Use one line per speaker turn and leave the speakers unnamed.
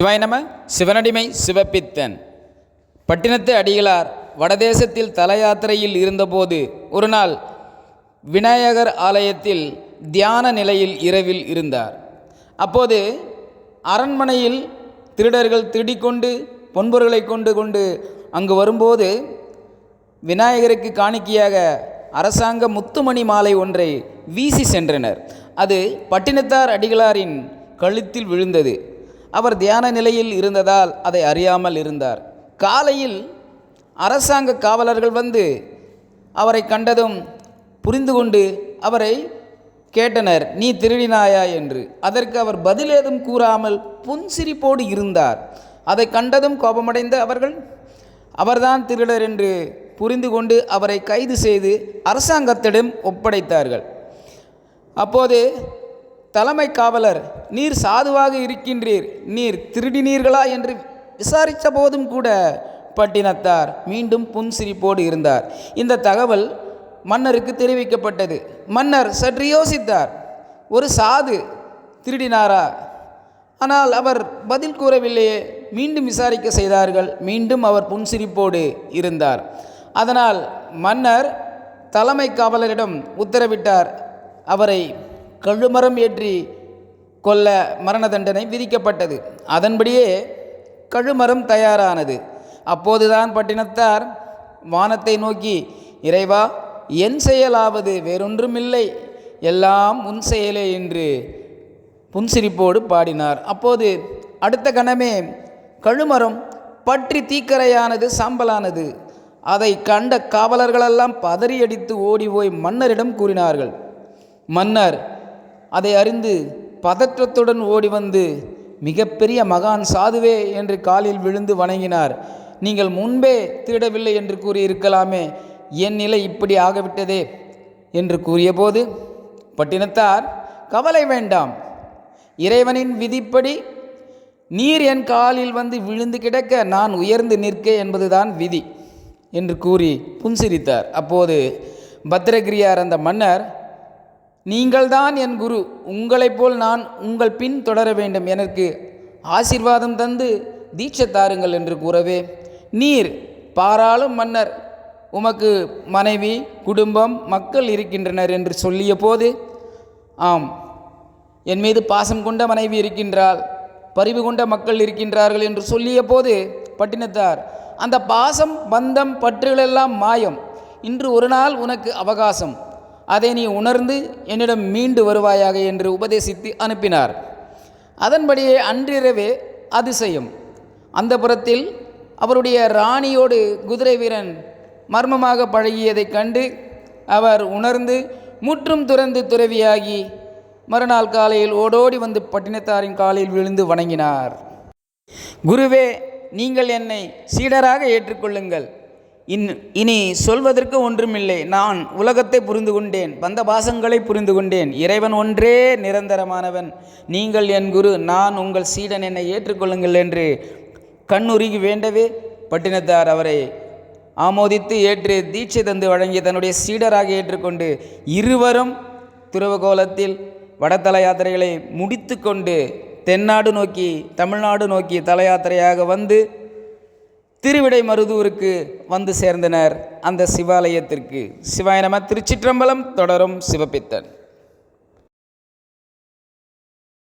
சிவாய் நம சிவனடிமை சிவப்பித்தன். பட்டினத்து அடிகளார் வடதேசத்தில் தல யாத்திரையில் இருந்தபோது ஒரு நாள் விநாயகர் ஆலயத்தில் தியான நிலையில் இரவில் இருந்தார். அப்போது அரண்மனையில் திருடர்கள் திருடிக்கொண்டு பொன்பொருளை கொண்டு கொண்டு அங்கு வரும்போது விநாயகருக்கு காணிக்கையாக அரசாங்க முத்துமணி மாலை ஒன்றை வீசி சென்றனர். அது பட்டினத்தார் அடிகளாரின் கழுத்தில் விழுந்தது. அவர் தியான நிலையில் இருந்ததால் அதை அறியாமல் இருந்தார். காலையில் அரசாங்க காவலர்கள் வந்து அவரை கண்டதும் புரிந்து கொண்டு அவரை கேட்டனர் நீ திருடினாயா? என்று. அதற்கு அவர் பதில் ஏதும் கூறாமல் புன்சிரிப்போடு இருந்தார். அதை கண்டதும் கோபமடைந்த அவர்கள் அவர்தான் திருடர் என்று புரிந்து கொண்டு அவரை கைது செய்து அரசாங்கத்திடம் ஒப்படைத்தார்கள். அப்போது தலைமை காவலர் நீர் சாதுவாக இருக்கின்றீர் நீர் திருடினீர்களா? என்று விசாரித்த போதும் கூட பட்டினத்தார் மீண்டும் புன்சிரிப்போடு இருந்தார். இந்த தகவல் மன்னருக்கு தெரிவிக்கப்பட்டது. மன்னர் சற்று யோசித்தார். ஒரு சாது திருடினாரா? ஆனால் அவர் பதில் கூறவில்லையே. மீண்டும் விசாரிக்க செய்தார்கள். மீண்டும் அவர் புன்சிரிப்போடு இருந்தார். அதனால் மன்னர் தலைமை காவலரிடம் உத்தரவிட்டார். அவரை கழுமரம் ஏற்றி கொல்ல மரண தண்டனை விதிக்கப்பட்டது. அதன்படியே கழுமரம் தயாரானது. அப்போதுதான் பட்டினத்தார் வானத்தை நோக்கி இறைவா என் செயலாவது வேறொன்றுமில்லை. எல்லாம் உன் செயலே என்று புன்சிரிப்போடு பாடினார். அப்போது அடுத்த கணமே கழுமரம் பற்றி தீக்கரையானது சாம்பலானது. அதை கண்ட காவலர்களெல்லாம் பதறியடித்து ஓடி போய் மன்னரிடம் கூறினார்கள். மன்னர் அதை அறிந்து பதற்றத்துடன் ஓடி வந்து மிகப்பெரிய மகான் சாதுவே என்று காலில் விழுந்து வணங்கினார். நீங்கள் முன்பே திருடவில்லை என்று கூறியிருக்கலாமே என் நிலை இப்படி ஆகிவிட்டதே என்று கூறியபோது பட்டினத்தார் கவலை வேண்டாம். இறைவனின் விதிப்படி நீர் என் காலில் வந்து விழுந்து கிடக்க நான் உயர்ந்து நிற்க என்பதுதான் விதி என்று கூறி புன்சிரித்தார். அப்போது பத்திரகிரியார் அந்த மன்னர் நீங்கள்தான் என் குரு உங்களைப் போல் நான் உங்கள் பின் தொடர வேண்டும் எனக்கு ஆசீர்வாதம் தந்து தீட்சை தாருங்கள் என்று கூறவே நீர் பாராளும் மன்னர் உமக்கு மனைவி குடும்பம் மக்கள் இருக்கின்றனர் என்று சொல்லிய போது ஆம் என் மீது பாசம் கொண்ட மனைவி இருக்கின்றாள் பரிவு கொண்ட மக்கள் இருக்கின்றார்கள் என்று சொல்லிய போது பட்டினத்தார் அந்த பாசம் பந்தம் பற்றுகளெல்லாம் மாயம். இன்று ஒரு நாள் உனக்கு அவகாசம். அதை நீ உணர்ந்து என்னிடம் மீண்டு வருவாயாக என்று உபதேசித்து அனுப்பினார். அதன்படியே அன்றிரவே அதிசயம். அந்த புறத்தில் அவருடைய ராணியோடு குதிரை வீரன் மர்மமாக பழகியதைக் கண்டு அவர் உணர்ந்து முற்றும் துறந்து துறவியாகி மறுநாள் காலையில் ஓடோடி வந்து பட்டினத்தாரின் காலில் விழுந்து வணங்கினார். குருவே நீங்கள் என்னை சீடராக ஏற்றுக்கொள்ளுங்கள். இன் இனி சொல்வதற்கு ஒன்றுமில்லை. நான் உலகத்தை புரிந்து கொண்டேன் பந்த பாசங்களை புரிந்து கொண்டேன் இறைவன் ஒன்றே நிரந்தரமானவன். நீங்கள் என் குரு நான் உங்கள் சீடன் என்னை ஏற்றுக்கொள்ளுங்கள் என்று கண்ணுருகி வேண்டவே பட்டினத்தார் அவரை ஆமோதித்து ஏற்று தீட்சை தந்து வழங்கிய தன்னுடைய சீடராக ஏற்றுக்கொண்டு இருவரும் துறவகோலத்தில் வடதல யாத்திரைகளை முடித்து கொண்டு தென்னாடு நோக்கி தமிழ்நாடு நோக்கி தல யாத்திரையாக வந்து திருவிடை மருதூருக்கு வந்து சேர்ந்தனர் அந்த சிவாலயத்திற்கு. சிவாய திருச்சிற்றம்பலம் தொடரும் சிவபித்தன்.